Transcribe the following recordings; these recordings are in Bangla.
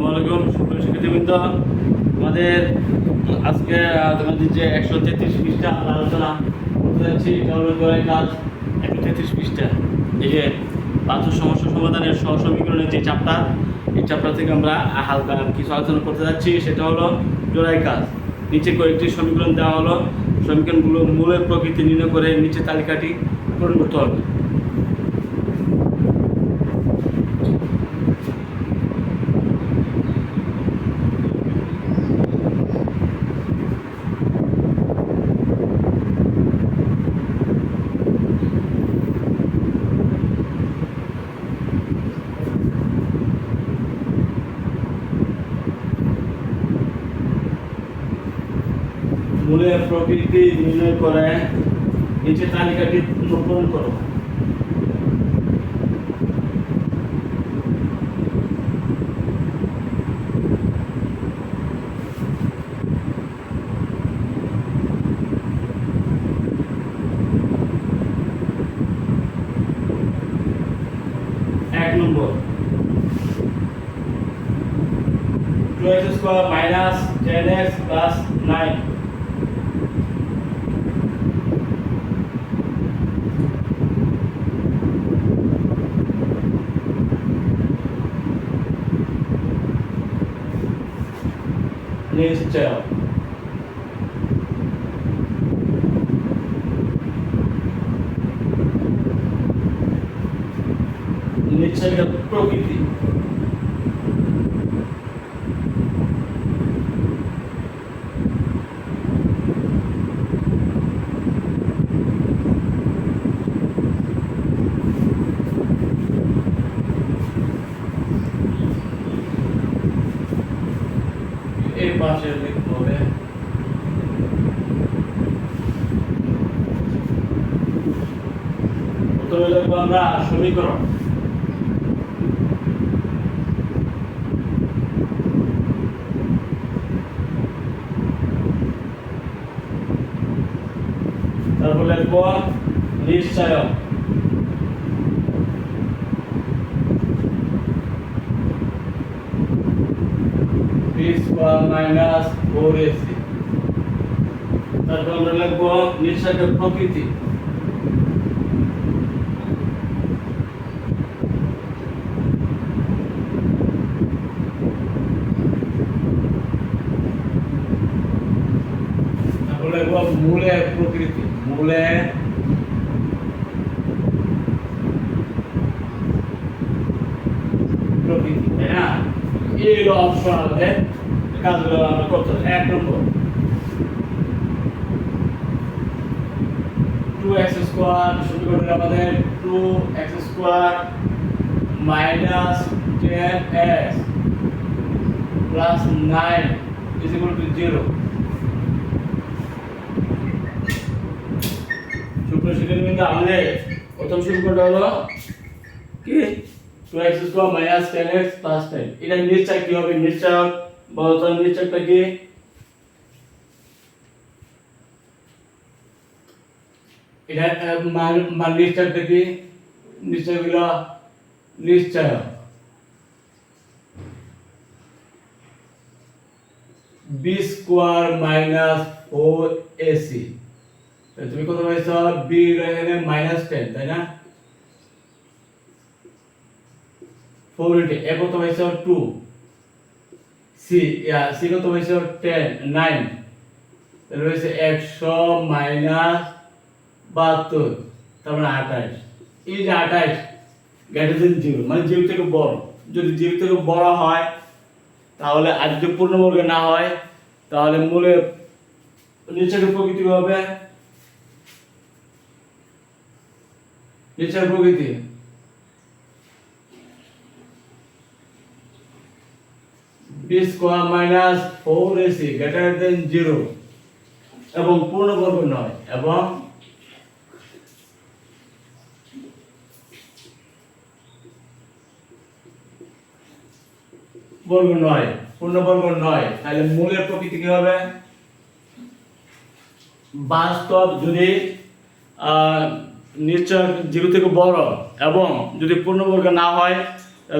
আসসালামু আলাইকুম সুপ্রিয় শিক্ষার্থীবৃন্দ। আমাদের আজকে তোমাদের যে একশো তেত্রিশ পৃষ্ঠা আলোচনা করতে যাচ্ছি, এটা হলো গোড়ায় কাজ একশো তেত্রিশ পৃষ্ঠা। এই যে পাঁচ সমস্যা সমাধানের সহ সমীকরণের যে চাপটা এই চাপটা থেকে আমরা হালকা কিছু আলোচনা করতে যাচ্ছি। সেটা হলো জোড়াই কাজ। নিচে কয়েকটি সমীকরণ দেওয়া হলো। সমীকরণগুলো মূলের প্রকৃতি নির্ণয় করে নিচে তালিকাটি পূরণ করতে হবে মূলের প্রকৃতি নির্ণয় করে নিচে তালিকাটি পূরণ করো এক নম্বর two x square minus ten x plus nine নিশ্চয় নিশ্চয় প্রকৃতি পাশে হবে। প্রথমে লিখব আমরা সমীকরণ তারপর লিখব নিশ্চয়ক B square minus four AC তারপর আমরা লিখব নিঃশ্বাসের প্রকৃতি তারপর লিখব মূলের প্রকৃতি মূলের প্রকৃতি তাই না এই অপশন আছে কাজগুলো আমরা করতে হবে এক নম্বর টু এক্স স্কোয়ার শুরু করবে আমাদের two x square minus ten x plus nine is equal to zero সুপ্রিয় শিক্ষার্থীবৃন্দ আমাদের প্রথম সমীকরণটা হলো কি two x square minus ten x plus ten এটা নিশ্চয় কি হবে নিশ্চয় বলতো নিশ্চয়টা কি এটা আহ, মান মান নিশ্চয়টা কি নিশ্চয়গুলো নিশ্চয় বি স্কোয়ার মাইনাস ও এসি তুমি কত পাইছো বি এখানে মাইনাস টেন তাই না ফোর ইন্টু এ কত পাইছো টু সি সি কত পাইছো টেন নাইন তাহলে হয়েছে একশো মাইনাস বাহাত্তর, তার মানে আঠাশ। এই যে আঠাশ গ্রেটার দেন জিরো মানে জিরো থেকে বড়। যদি জিরো থেকে বড় হয়, তাহলে আর যদি পূর্ণবর্গ না হয়, তাহলে মূলে নিচের প্রকৃতি হবে, নিচের প্রকৃতি। B square minus four a c greater than zero. এবং পূর্ণবর্গ নয়, এবং বর্গ নয় পূর্ণবর্গ নয়। তাহলে মূলের প্রকৃতি কি হবে? বাস্তব যদি নিশ্চয় জিরো থেকে বড়, এবং যদি পূর্ণবর্গ না হয়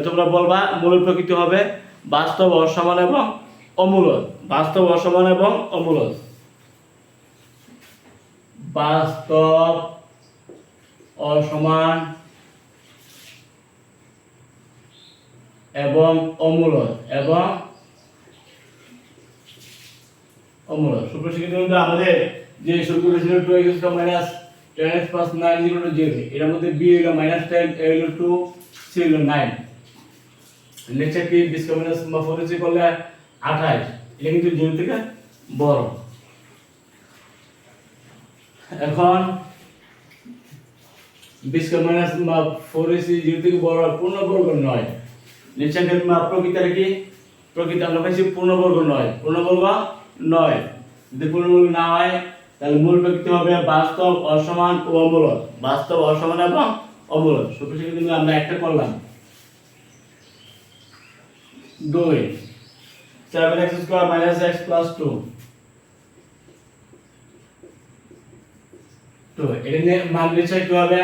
তোমরা বলবা মূলের প্রকৃতি হবে বাস্তব অসমান এবং অমূলদ বাস্তব অসমান এবং অমূলদ বাস্তব অসমান এবং অমূলদ এবং অমূলদ সুপ্রশিক্ষিত কিন্তু আমাদের যে সূত্রটা ছিল two x minus ten x plus nine equal to zero এটার মধ্যে বি হলো minus ten a two c হলো নাইন নিচে কি ডিসক্রিমিনেন্স বা ফোরেন্সি করলে আঠাশ। এটা কিন্তু জিরো থেকে বড়। এখন ডিসক্রিমিনেন্স বা জিরো থেকে বড় নয়। নিচে প্রকৃতির কি? প্রকৃতি আমরা পাইছি নয়। পূর্ণবর্গ নয়। যদি পূর্ণবর্গ না হয়, তাহলে মূল প্রকৃতি হবে বাস্তব, অসমান ও অমূলক বাস্তব, অসমান এবং অমূলক কিন্তু আমরা একটা করলাম। দুই seven x square minus x plus two তো এটা নিয়ে মান নিশ্চয় কি হবে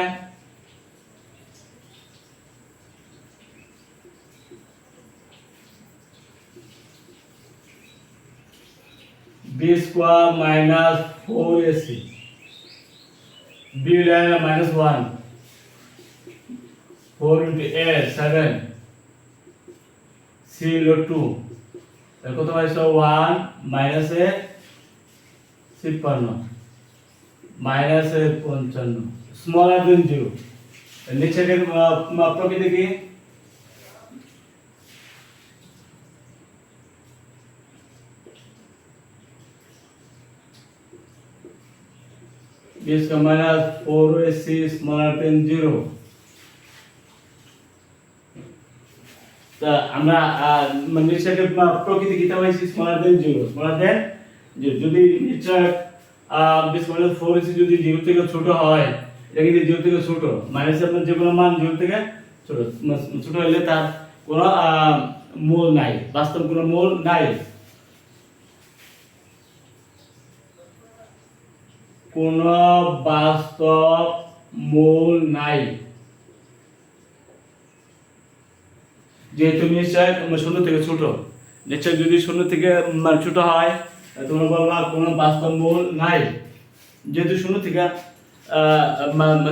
b square minus 4ac b line minus 1 4 into a 7 c হলো 2 তাহলে কত পাইছো 1 minus a 56 minus a 55 smaller than 0 নিচের প্রকৃতি কি b square minus 4ac smaller than 0 তা আমরা আহ, মানে নিশ্চয় প্রকৃতি কিতাব হয়েছে smaller than zero smaller than যদি নিশ্চয় ডিসমাইনাস ফোর এসি যদি জিরো থেকে ছোট হয় এটা কিন্তু জিরো থেকে ছোট। মাইনাস আপনার যে কোনো মান জিরো থেকে ছোট। মানে ছোট হলে তার কোনো মূল নাই বাস্তব কোনো মূল নাই। কোন বাস্তব মূল নাই। যেহেতু নিশ্চয় শূন্য থেকে ছোট। নিশ্চয় যদি শূন্য থেকে মানে ছোট হয় তোমরা বলবা কোনো বাস্তব মূল নাই। যেহেতু শূন্য থেকে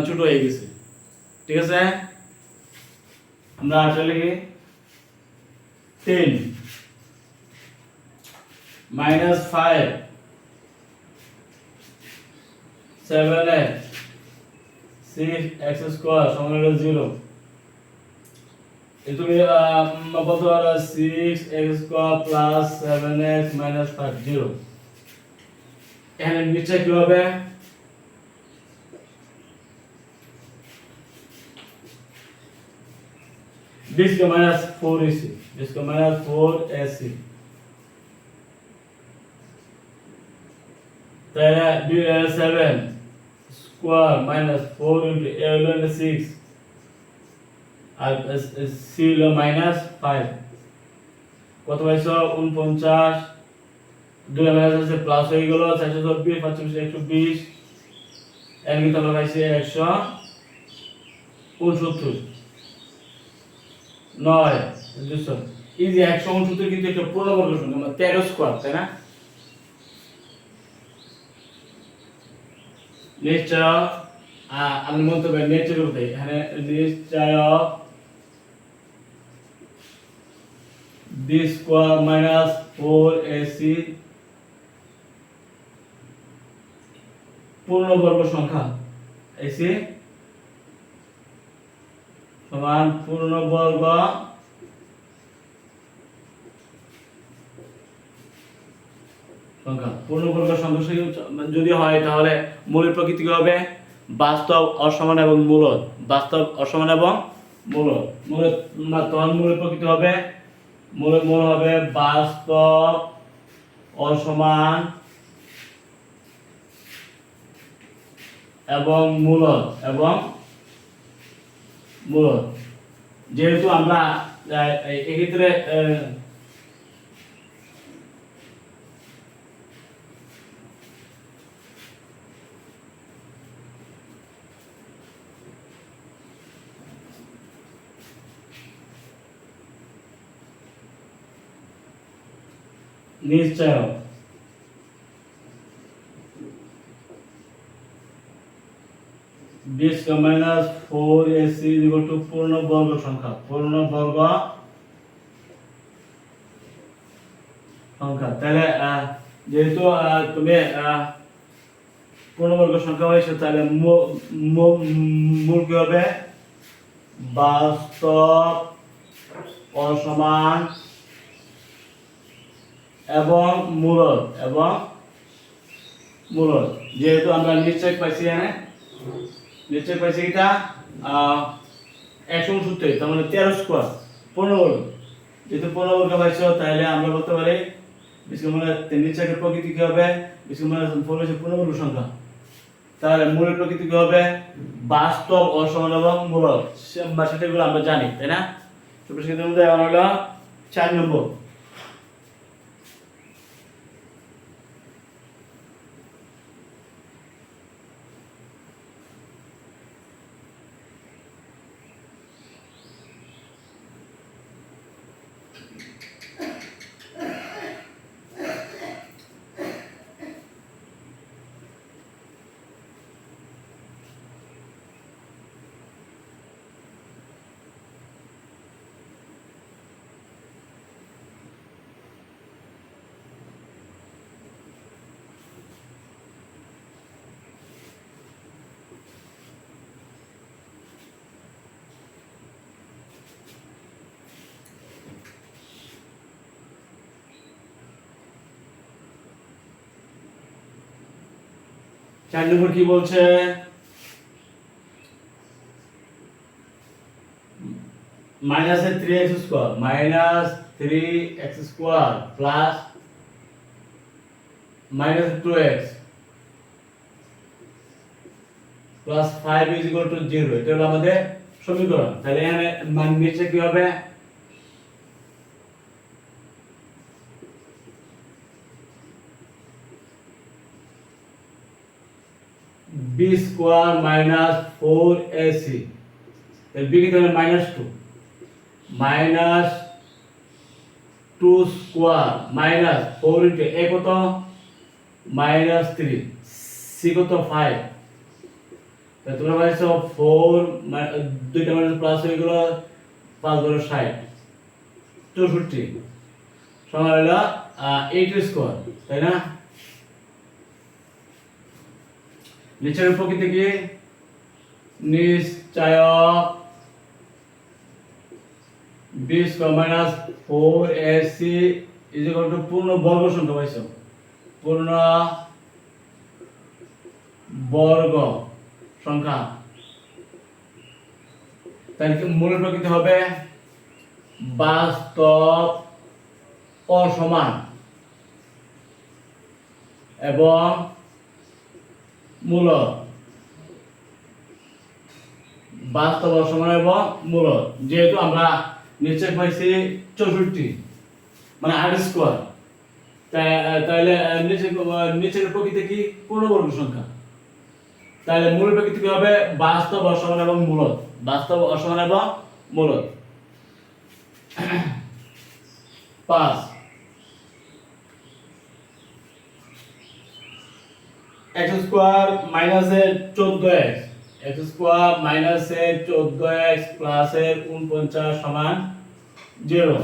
ছোট হয়ে গেছে। ঠিক আছে? আমরা আসলে লিখি। Ten minus five. Seven x. Six x square সমান জিরো। তুমি আহ, বলতে পারো six x square plus seven x minus five zero এখানে নিচে কি হবে বিশ কে মাইনাস ফোর এসি বিশ কে মাইনাস ফোর এসি তাহলে দুই seven square minus four into a হলো সিক্স আর মাইনাস ফাইভ কত উনপঞ্চাশ। দুই মাইনাস আছে প্লাস হয়ে গেল, চারশো চব্বিশ একশো বিশ এর একশো নয়, দুশো। এই যে একশো উনসত্তর কিন্তু একটা পূর্ণবর্গ সংখ্যা মানে তেরো স্কোয়ার তাই না? নিশ্চয় আমি মন্তব্য নেচার এখানে নিশ্চয় স্কোয়ার মাইনাস ফোর এসি পূর্ণবর্গ সংখ্যা এসি সমান পূর্ণবর্গ সংখ্যা। পূর্ণবর্গ সংখ্যা যদি হয় তাহলে মূলের প্রকৃতি হবে? বাস্তব অসমান এবং মূলদ। বাস্তব অসমান এবং না, তখন মূলের প্রকৃতি হবে মূলের মূল হবে বাস্তব অসমান এবং মূলত এবং মূলত যেহেতু আমরা আহ, এক্ষেত্রে নিশ্চয় বিশ মাইনাস ফোর এসি টু পূর্ণ বর্গ সংখ্যা। পূর্ণ বর্গ সংখ্যা। তাহলে যেহেতু তুমি আহ, পূর্ণবর্গ সংখ্যা হয়েছে তাহলে মূল কি হবে? বাস্তব অসমান এবং মূলদ এবং মূলদ যেহেতু আমরা নিশ্চয় পাইছি এখানে। নিশ্চয় পাইছি এটা একশো উনসত্তর, তার মানে তেরো স্কোয়ার পনেরো বর্গ যেহেতু পনেরো বর্গ পাইছ, তাহলে আমরা বলতে পারি, বিষ্ণু মানে নিশ্চয়ের প্রকৃতি কী হবে? ফোর হচ্ছে পূর্ণবর্গ সংখ্যা। তাহলে মূলের প্রকৃতি কী হবে? বাস্তব, অসমান এবং মূলক সেটাগুলো আমরা জানি, তাই না? সুপ্রসিদ্ধের মধ্যে এখন হলো চার নম্বর। চার নম্বর কি বলছে? Minus three x square minus three x square plus minus two x plus five is equal to zero এটা হলো আমাদের সমীকরণ। তাহলে এখানে মান নিচে কি হবে? B square minus four a c b minus two minus two square minus four into a কত? মাইনাস থ্রি সি কত? ফাইভ তোমরা পাইছো ফোর দুইটা মাইনাস প্লাস হয়ে গেল পাঁচ বড় ষাট। চৌষট্টি। সমান হলো এইট স্কোয়ার তাই না? নিচের প্রকৃতি কি? নিশ্চয়ক b square minus four a c is to পূর্ণ বর্গ সংখ্যা পাইছো পূর্ণ বর্গ সংখ্যা। তাহলে মূল প্রকৃতি হবে? বাস্তব অসমান। এবং মূলত। বাস্তব অসমান এবং মূলত, যেহেতু আমরা নিচে পাইছি চৌষট্টি মানে আট স্কোয়ার তাহলে নিচে নিচের প্রকৃতি কি পূর্ণবর্গ সংখ্যা? তাহলে মূল প্রকৃতি কি হবে? বাস্তব অসমান এবং মূলত। বাস্তব অসমান এবং মূলত। পাঁচ। এক্স স্কোয়ার মাইনাসের চোদ্দ এক্স এক্স স্কোয়ার মাইনাসের চোদ্দ এক্স প্লাসের উনপঞ্চাশ সমান জিরো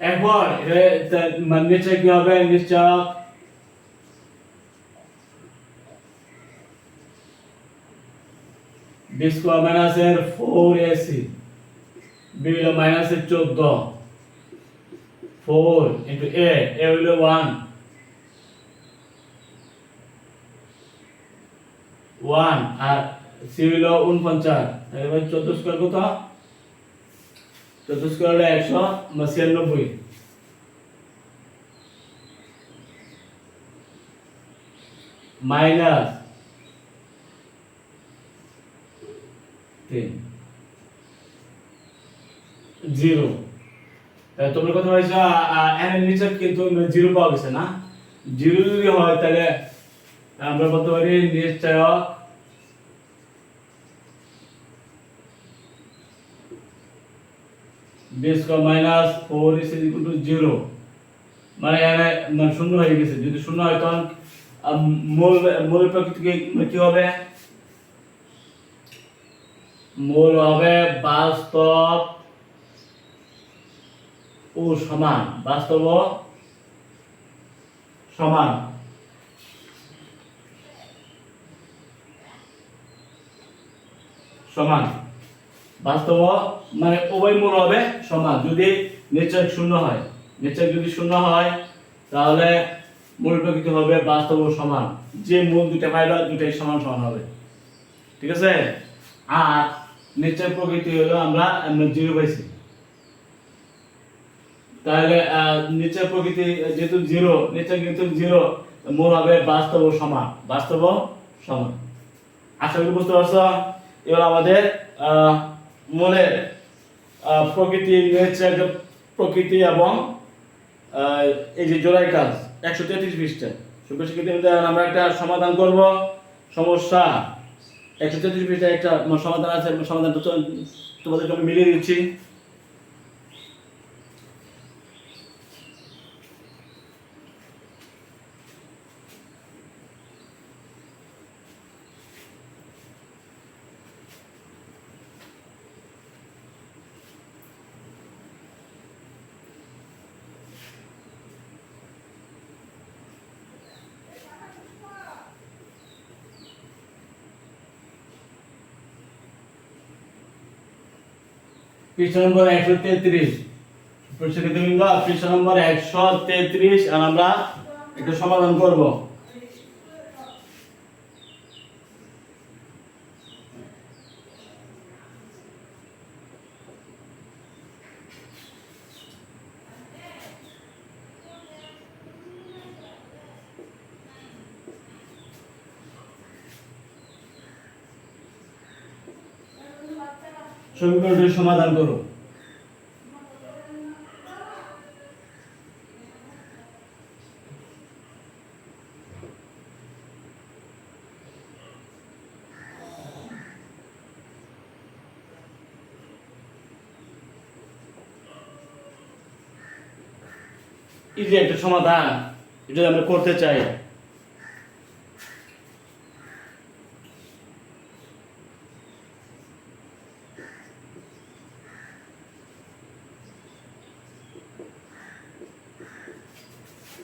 এরপর এটা মানে নিচে কি হবে? নিশ্চয় বি স্কোয়ার মাইনাসের ফোর এসি বি হলো মাইনাসের চোদ্দ. ফোর ইন্টু এ এ হইল ওয়ান ওয়ান আর সি হইল উনপঞ্চাশ এবার চোদ্দ স্কোয়ার কত? চোদ্দ স্কোয়ার হলো একশো ছিয়ানব্বই। মাইনাস তিন। জিরো। তোমরা কথা বলছো এর নিচে কিন্তু জিরো পাওয়া গেছে না? জিরো যদি হয় তাহলে আমরা বলতে পারি নিশ্চয়ক b minus four is equal to zero. মানে এখানে মানে শূন্য হয়ে গেছে। যদি শূন্য হয়, তখন মূল মূল প্রকৃতি কি- কি হবে? মূল হবে বাস্তব ও সমান। বাস্তব সমান। সমান। বাস্তব মানে উভয় মূল হবে সমান। যদি নিশ্চয় শূন্য হয়। নিশ্চয় যদি শূন্য হয়, তাহলে মূল প্রকৃতি হবে বাস্তব সমান। যে মূল দুটা পাইল দুটাই সমান সমান হবে। ঠিক আছে? আর নিশ্চয় প্রকৃতি হলো আমরা জিরো পাইছি। তাহলে নিশ্চয় প্রকৃতি যেহেতু জিরো নিশ্চয় কিন্তু জিরো মূল হবে বাস্তব সমান। বাস্তব সমান। আশা করি বুঝতে পারছ? এবার আমাদের মনের প্রকৃতি রয়েছে প্রকৃতি এবং এই যে জোড়াই কাজ, একশো তেত্রিশ পৃষ্ঠা আমরা একটা সমাধান করব। সমস্যা, একশো তেত্রিশ পৃষ্ঠা একটা সমাধান আছে, সমাধানটা তোমাদেরকে তোমাদের জন্য মিলিয়ে দিচ্ছি। পৃষ্ঠা নম্বর একশো তেত্রিশ। পৃষ্ঠা নম্বর একশো তেত্রিশ আর আমরা একটু সমাধান করব। সমীকরণটি সমাধান করো এই যে একটা সমাধান এটা আমরা করতে চাই।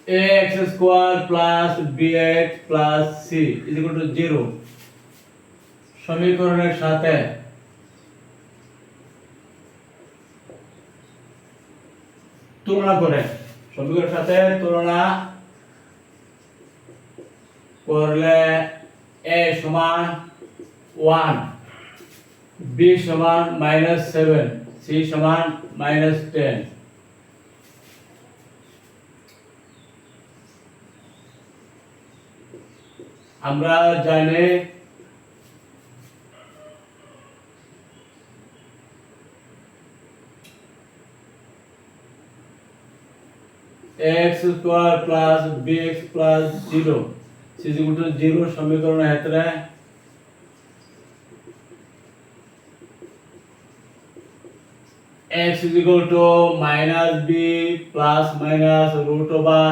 ax square plus bx plus c is equal to 0 সমীকরণের সাথে তুলনা করে। সমীকরণের সাথে তুলনা করলে a সমান 1 b সমান -7 c সমান -10 আমরা জানি x square plus bx plus 0 is equal to 0 সমীকরণ ক্ষেত্রে x is equal to minus b plus minus root over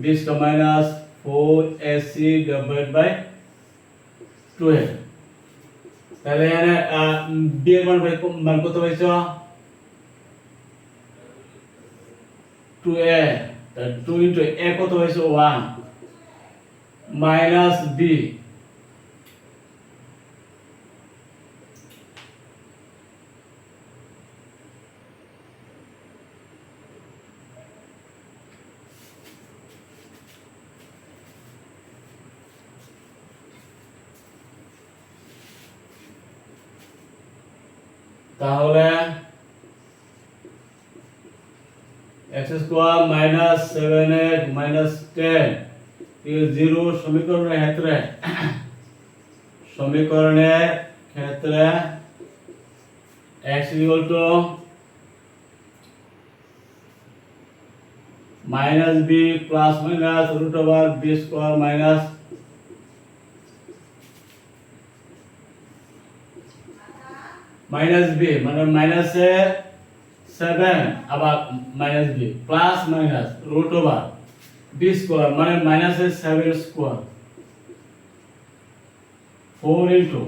b minus 4ac divided by 12 তাহলে এখানে b এর মান বের ক- মান কত পাইছো? 2a তা 2 into a কত পাইছো? 1 minus b. তাহলে x square minus seven x minus ten zero সমীকরণের ক্ষেত্রে। সমীকরণের ক্ষেত্রে x equal to minus b plus minus root over b square minus minus b মানে মাইনাসে সেভেন, আবার minus b, plus minus root over b square মানে মাইনাসের seven square. Four into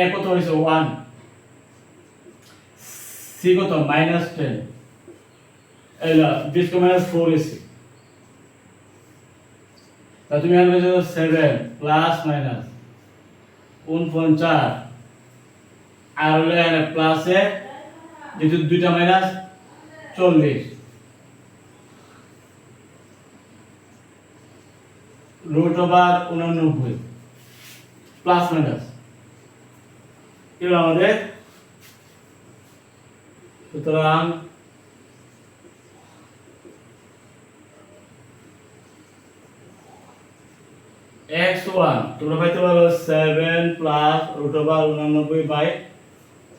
a কত হয়েছে? ওয়ান। সি কত? Minus ten. এলা b square minus four a c তা তুমি আনবে সেভেন প্লাস মাইনাস উনপঞ্চাশ আর হলে এখানে প্লাসে যেহেতু দুইটা মাইনাস চল্লিশ। রুট ওভার উনানব্বই প্লাস মাইনাস এবার আমাদের সুতরাং এক্স ওয়ান তোমরা পাইতে পারো সেভেন প্লাস রুট ওভার উনানব্বই বাই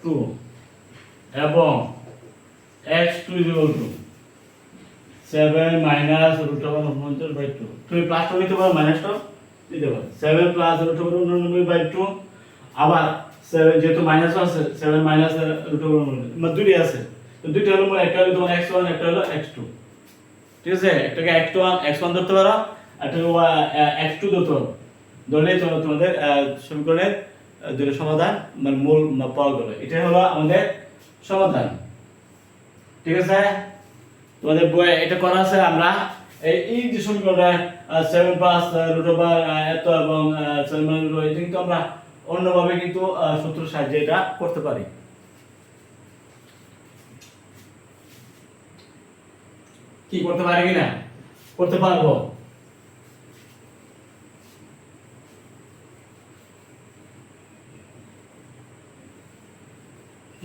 টু এবং x two equal to seven minus root over উনপঞ্চাশ বাই টু তুমি প্লাসটা নিতে পারো মাইনাসটা দিতে পারো। সেভেন প্লাস রুট ওভার উনানব্বই বাই টু আবার সেভেন যেহেতু মাইনাস আছে সেভেন মাইনাস রুট ওভার মানে দুটি আছে। তো দুইটা হলো একটা হলো তোমার এক্স ওয়ান একটা হলো এক্স টু ঠিক আছে? একটাকে এক্স ওয়ান এক্স ওয়ান ধরতে পারো একটাকে এক্স টু ধরতে পারো। ধরলেই তোমাদের সমীকরণের দুটো সমাধান মানে মূল মা- পাওয়া গেল এটাই হলো আমাদের সমাধান। ঠিক আছে? তোমাদের বইয়ে এটা করা আছে, আমরা এই যে সমীকরণটা সেভেন রুট ওভার এত এবং সেভেন কিন্তু আমরা অন্যভাবে কিন্তু সূত্র সাহায্যে এটা করতে পারি। কি করতে পারি কিনা? করতে পারব।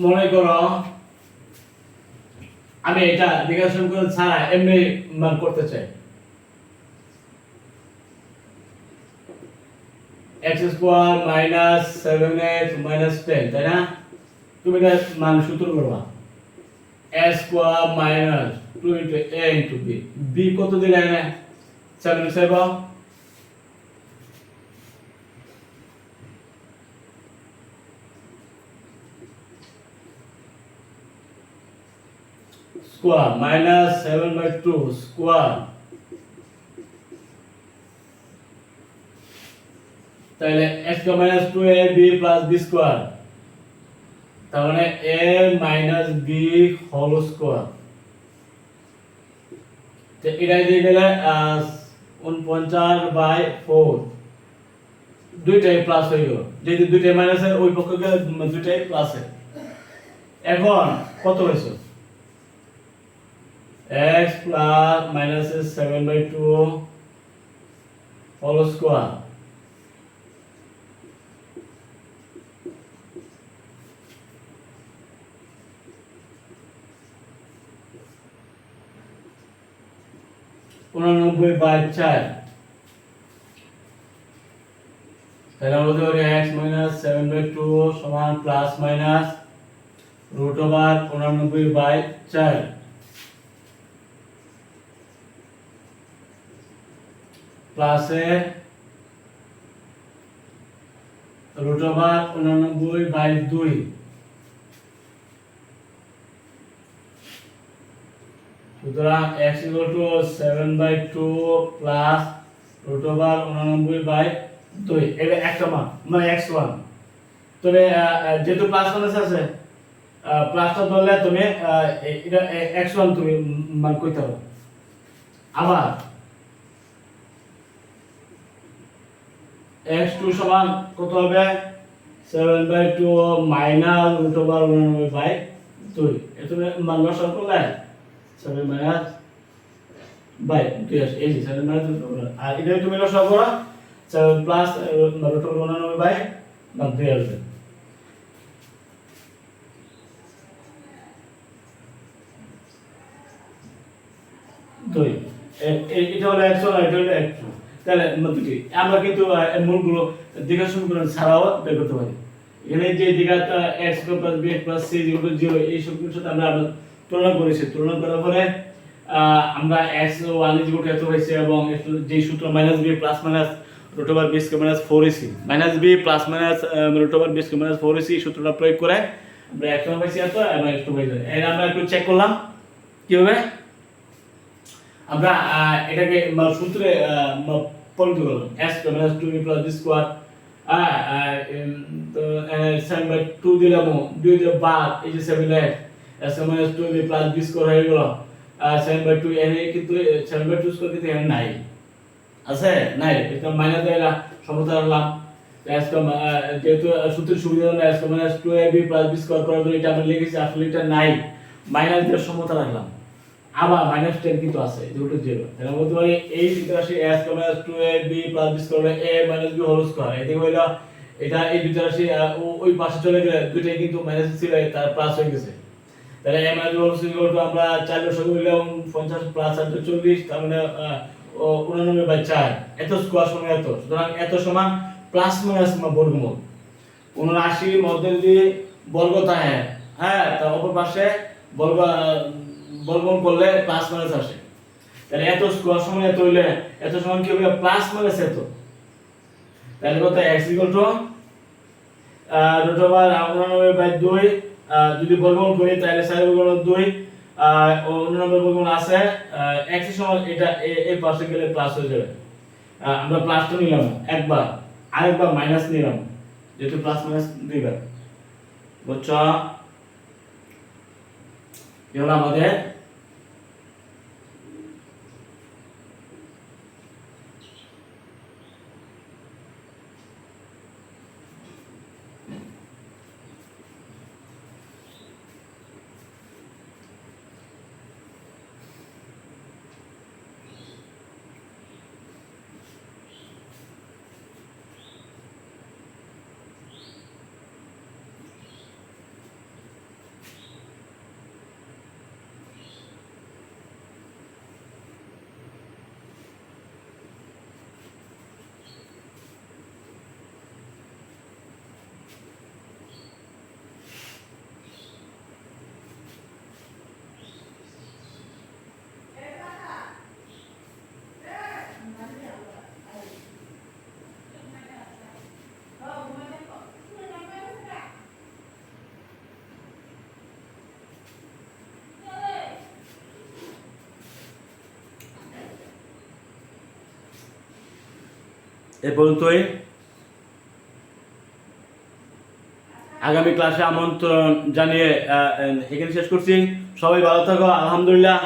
মনে করো, আমি এটা বিকাশ সমীকরণ ছাড়া এমনি মান করতে চাই। X square minus seven x minus ten তাই না? তুমি এটা মান সূত্র করবা। A square minus two into a into b b কত দিলে এখানে seven seven square minus seven by two square তাহলে minus two a b plus b square তার মানে a minus b whole square তো এটা দিয়ে গেলে উনপঞ্চাশ বাই ফোর দুইটাই প্লাস হয়ে গেল। যেহেতু দুইটাই মাইনাসের ওই পক্ষে গেলে দুইটাই প্লাসের এখন কত হয়েছে? X minus is 7 by 2 whole square. উননব্বই বাই চার। তাহলে বলতে পারি x minus seven by two সমান প্লাস মাইনাস রুট ওভার উননব্বই বাই চার। প্লাসে রুট ওভার উননব্বই বাই দুই। সুতরাং x equal to seven by two plus root over উননব্বই বাই দুই। এটা একটা মান মানে এক্স ওয়ান। তবে যেহেতু প্লাস মাইনাস আছে প্লাসটা ধরলে তুমি এটা এক্স ওয়ান তুমি মান কইতে হবে। আবার এক্স টু সমান কত হবে? Seven by two minus root over উননব্বই বাই দুই। এটা মান লসাগু করলে সেভেন মাইনাস বাই দুই আসে। এই যে সেভেন মাইনাস আর এটা তুমি লসাগু করো সেভেন প্লাস রুট ওভার উননব্বই বাই দুই আসবে। দুই। এটা হলো একশো এটা হলো একশো তাহলে দুটি। আমরা কিন্তু মূলগুলো দীঘা সমীকরণ ছাড়াও বের করতে পারি। এখানে যে Digha x plus b plus c zero এই সবগুলোর সাথে আমরা তুলনা করেছি। তুলনা করার পরে আমরা এক্স ওয়ান ইজ এত হয়েছে এবং যে সূত্র minus b plus minus root over b square minus four a c minus b plus minus root over b square minus four a c সূত্রটা প্রয়োগ করে, আমরা এক সময় পাইছি এত এবং একটু পাইছি। এর আমরা একটু চেক করলাম। কি হবে আমরা এটাকে সূত্রে আহ, পরিণত করলাম। Minus two plus square by two দিলাম দুই দিয়ে বাদ এই যে seven s minus two plus b square হয়ে গেল। সেভেন বাই টু এনে কিন্তু সেভেন বাই টু স্কোয়ার কিন্তু এখানে নাই। আছে? নাই। এটা মাইনাস দেওয়া সমতা এস কম যেহেতু সূত্রের সুবিধা s minus two a b plus b square করার জন্য এটা আমরা লিখেছি আসলে এটা নাই। মাইনাস দিয়ে সমতা রাখলাম। আবার মাইনাস টেন কিন্তু আছে দুটো জিরো তাহলে বলতে পারি এই রাশি s minus two a b plus b square a minus b whole square এদিকে হইল? এটা এই দুটো রাশি ওই পাশে চলে গেলে দুটোই কিন্তু মাইনাস ছিল, তার প্লাস হয়ে গেছে। তাহলে এম আই হোল স্কোয়ার আমরা চার লক্ষ করলাম, পঞ্চাশ প্লাস আটশো চল্লিশ, তার মানে উনানব্বই বাই চার। এত স্কোয়ার সমান এত। সুতরাং এত সমান প্লাস মাইনাস বর্গমূল। উনআশির মধ্যে যদি বর্গ থাকে হ্যাঁ তার অপর পাশে বর্গ বর্গমূল করলে প্লাস মাইনাস আসে। তাহলে এত স্কোয়ার সমান এত হইলে এত সমান কি হবে? প্লাস মাইনাস এত। তাহলে কত? X equal to root over উননব্বই বাই দুই যদি বর্গমূল করি, তাহলে চার বর্গমূল দুই উননব্বই বর্গমূল আছে এক্স সমান এটা এই পাশে গেলে প্লাস হয়ে যাবে। আমরা প্লাসটা নিলাম একবার, আরেকবার মাইনাস নিলাম। যেহেতু প্লাস মাইনাস দুইবার বুঝছ? কি হলো এ পর্যন্তই। আগামী ক্লাসে আমন্ত্রণ জানিয়ে এখানে শেষ করছি। সবাই ভালো থাকো আলহামদুলিল্লাহ।